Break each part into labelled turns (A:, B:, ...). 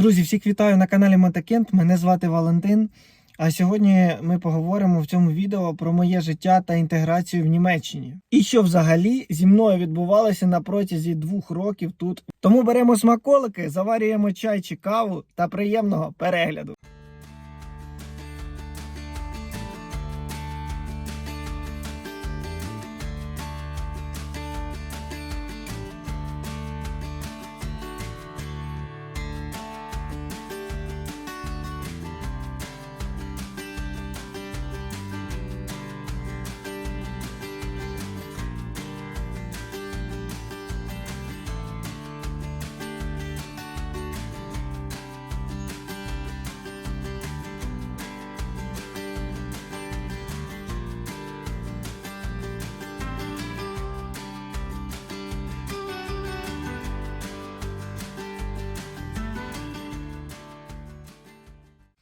A: Друзі, всіх вітаю на каналі Мотокент. Мене звати Валентин. А сьогодні ми поговоримо в цьому відео про моє життя та інтеграцію в Німеччині. І що взагалі зі мною відбувалося на протязі двох років тут. Тому беремо смаколики, заварюємо чай чи каву та приємного перегляду.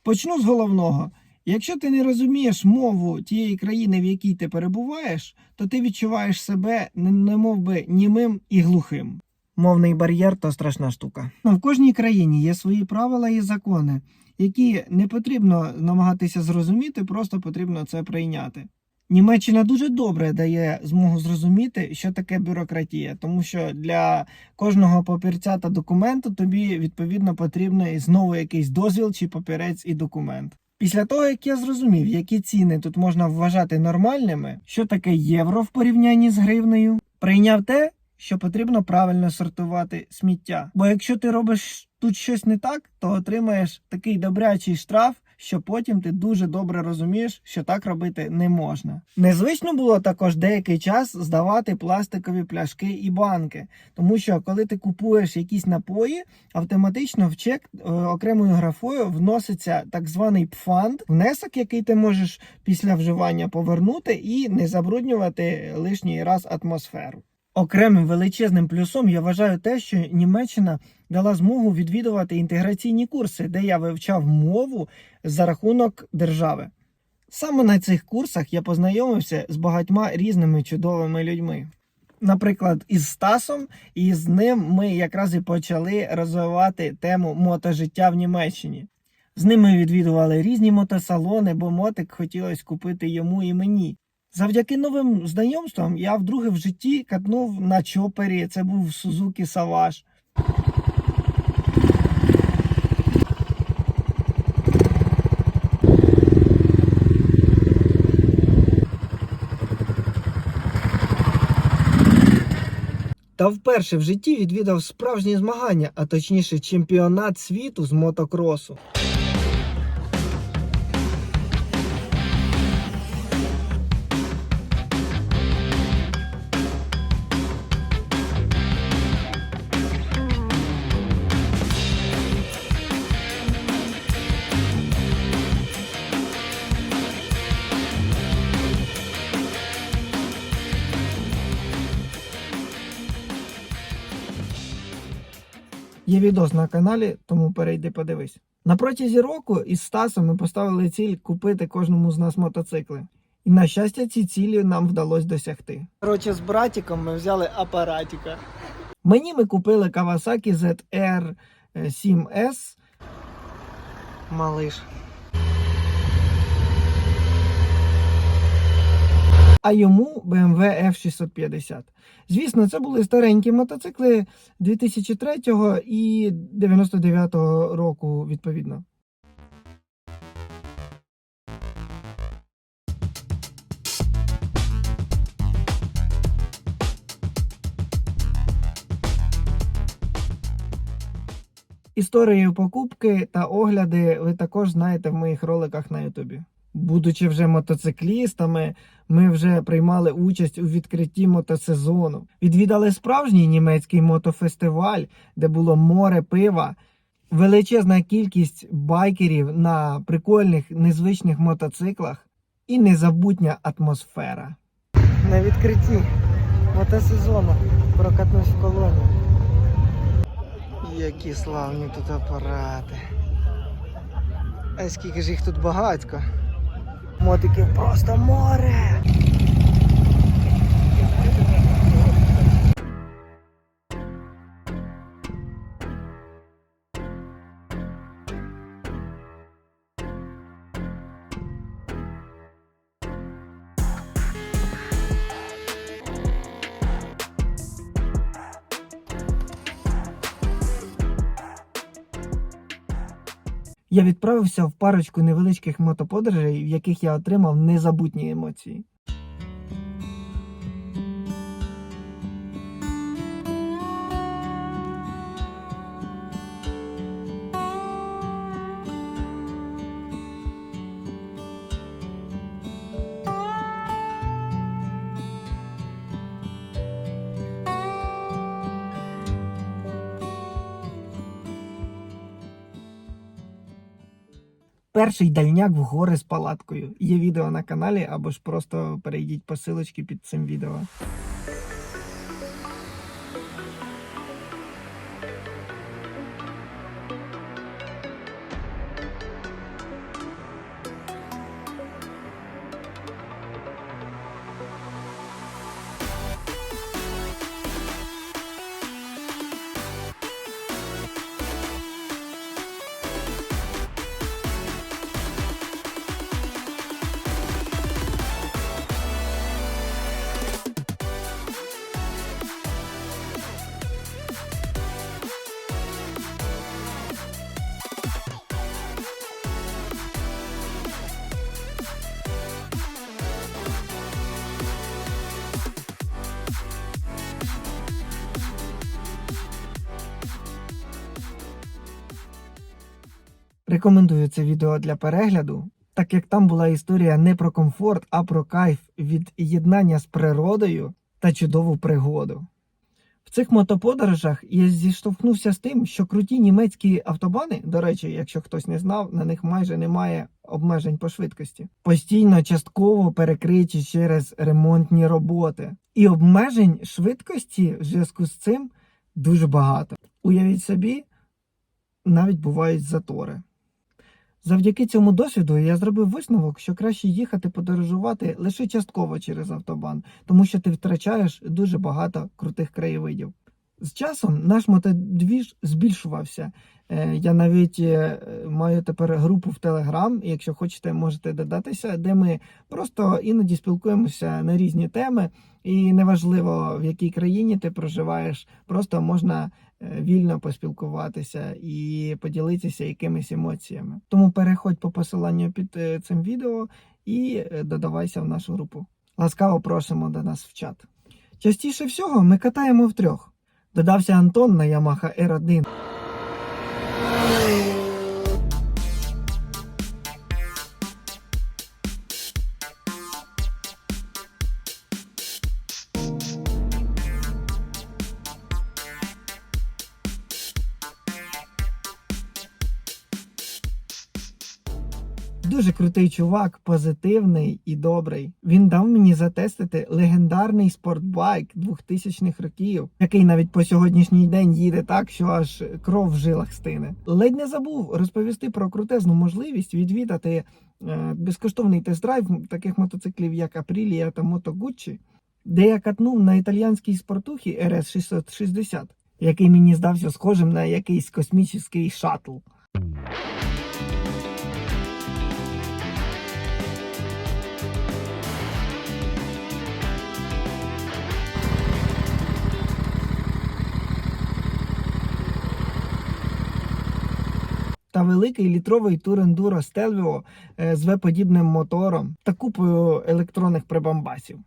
A: Почну з головного. Якщо ти не розумієш мову тієї країни, в якій ти перебуваєш, то ти відчуваєш себе не- би німим і глухим. Мовний бар'єр то страшна штука. Ну, в кожній країні є свої правила і закони, які не потрібно намагатися зрозуміти, просто потрібно це прийняти. Німеччина дуже добре дає змогу зрозуміти, що таке бюрократія, тому що для кожного папірця та документу тобі відповідно потрібний знову якийсь дозвіл чи папірець і документ. Після того, як я зрозумів, які ціни тут можна вважати нормальними, що таке євро в порівнянні з гривнею, прийняв те, що потрібно правильно сортувати сміття. Бо якщо ти робиш тут щось не так, то отримаєш такий добрячий штраф, що потім ти дуже добре розумієш, що так робити не можна. Незвично було також деякий час здавати пластикові пляшки і банки, тому що коли ти купуєш якісь напої, автоматично в чек е, окремою графою вноситься так званий пфанд, внесок, який ти можеш після вживання повернути і не забруднювати лишній раз атмосферу. Окремим величезним плюсом я вважаю те, що Німеччина дала змогу відвідувати інтеграційні курси, де я вивчав мову за рахунок держави. Саме на цих курсах я познайомився з багатьма різними чудовими людьми. Наприклад, із Стасом, і з ним ми якраз і почали розвивати тему мотожиття в Німеччині. З ним ми відвідували різні мотосалони, бо мотик хотілося купити йому і мені. Завдяки новим знайомствам я вдруге в житті катнув на чопері. Це був Suzuki Savage. Та вперше в житті відвідав справжні змагання, а точніше чемпіонат світу з мотокросу. Є відос на каналі, тому перейди подивись. На протязі року із Стасом ми поставили ціль купити кожному з нас мотоцикли. І на щастя, ці цілі нам вдалося досягти. Коротше, з братіком ми взяли апаратіка. Мені ми купили Kawasaki ZR 7S. Малиш. А йому BMW F650. Звісно, це були старенькі мотоцикли 2003 і 99 року, відповідно. Історію покупки та огляди ви також знаєте в моїх роликах на Ютубі. Будучи вже мотоциклістами, ми вже приймали участь у відкритті мотосезону. Відвідали справжній німецький мотофестиваль, де було море пива, величезна кількість байкерів на прикольних незвичних мотоциклах і незабутня атмосфера. На відкритті мотосезону прокатнусь в колоні. Які славні тут апарати. А скільки ж їх тут багатько. Мотиків просто море. Я відправився в парочку невеличких мотоподорожей, в яких я отримав незабутні емоції. Перший дальняк в гори з палаткою. Є відео на каналі, або ж просто перейдіть по силочці під цим відео. Рекомендую це відео для перегляду, так як там була історія не про комфорт, а про кайф від єднання з природою та чудову пригоду. В цих мотоподорожах я зіштовхнувся з тим, що круті німецькі автобани, до речі, якщо хтось не знав, на них майже немає обмежень по швидкості, постійно частково перекриті через ремонтні роботи. І обмежень швидкості в зв'язку з цим дуже багато. Уявіть собі, навіть бувають затори. Завдяки цьому досвіду я зробив висновок, що краще їхати подорожувати лише частково через автобан, тому що ти втрачаєш дуже багато крутих краєвидів. З часом наш мотодвіж збільшувався. Е, Я навіть е, маю тепер групу в Телеграм. Якщо хочете, можете додатися, де ми просто іноді спілкуємося на різні теми, і неважливо в якій країні ти проживаєш, просто можна вільно поспілкуватися і поділитися якимись емоціями. Тому переходь по посиланню під е, цим відео і е, додавайся в нашу групу. Ласкаво просимо до нас в чат. Частіше всього ми катаємо втрьох. Додався Антон на Yamaha R1. Дуже крутий чувак, позитивний і добрий. Він дав мені затестити легендарний спортбайк 2000-х років, який навіть по сьогоднішній день їде так, що аж кров в жилах стине. Ледь не забув розповісти про крутезну можливість відвідати е, безкоштовний тест-драйв таких мотоциклів, як Aprilia та Moto Gucci, де я катнув на італіянській спортухі RS 660, який мені здався схожим на якийсь космічний шаттл. Та великий літровий турендуро Stelvio е, з V-подібним мотором та купою електронних прибамбасів.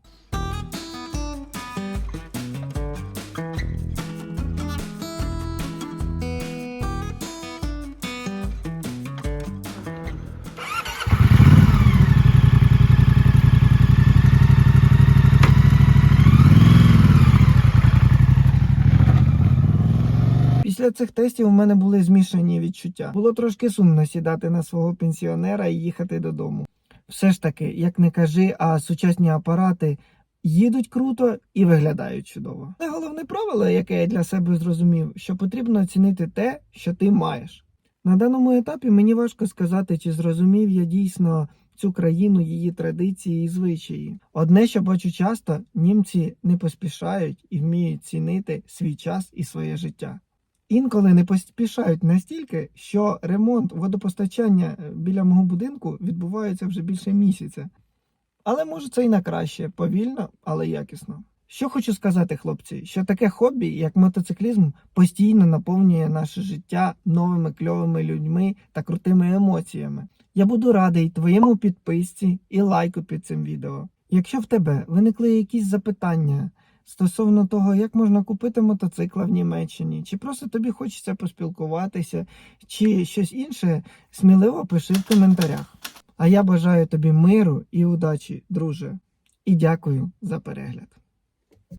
A: Цих тестів у мене були змішані відчуття. Було трошки сумно сідати на свого пенсіонера і їхати додому. Все ж таки, як не кажи, а сучасні апарати їдуть круто і виглядають чудово. Це головне правило, яке я для себе зрозумів, що потрібно оцінити те, що ти маєш. На даному етапі мені важко сказати, чи зрозумів я дійсно цю країну, її традиції і звичаї. Одне, що бачу часто, німці не поспішають і вміють цінити свій час і своє життя. Інколи не поспішають настільки, що ремонт водопостачання е, біля мого будинку відбувається вже більше місяця. Але може це і на краще, повільно, але якісно. Що хочу сказати, хлопці, що таке хобі, як мотоциклізм, постійно наповнює наше життя новими кльовими людьми та крутими емоціями. Я буду радий твоєму підписці і лайку під цим відео. Якщо в тебе виникли якісь запитання стосовно того, як можна купити мотоцикла в Німеччині, чи просто тобі хочеться поспілкуватися, чи щось інше, сміливо пиши в коментарях. А я бажаю тобі миру і удачі, друже. І дякую за перегляд.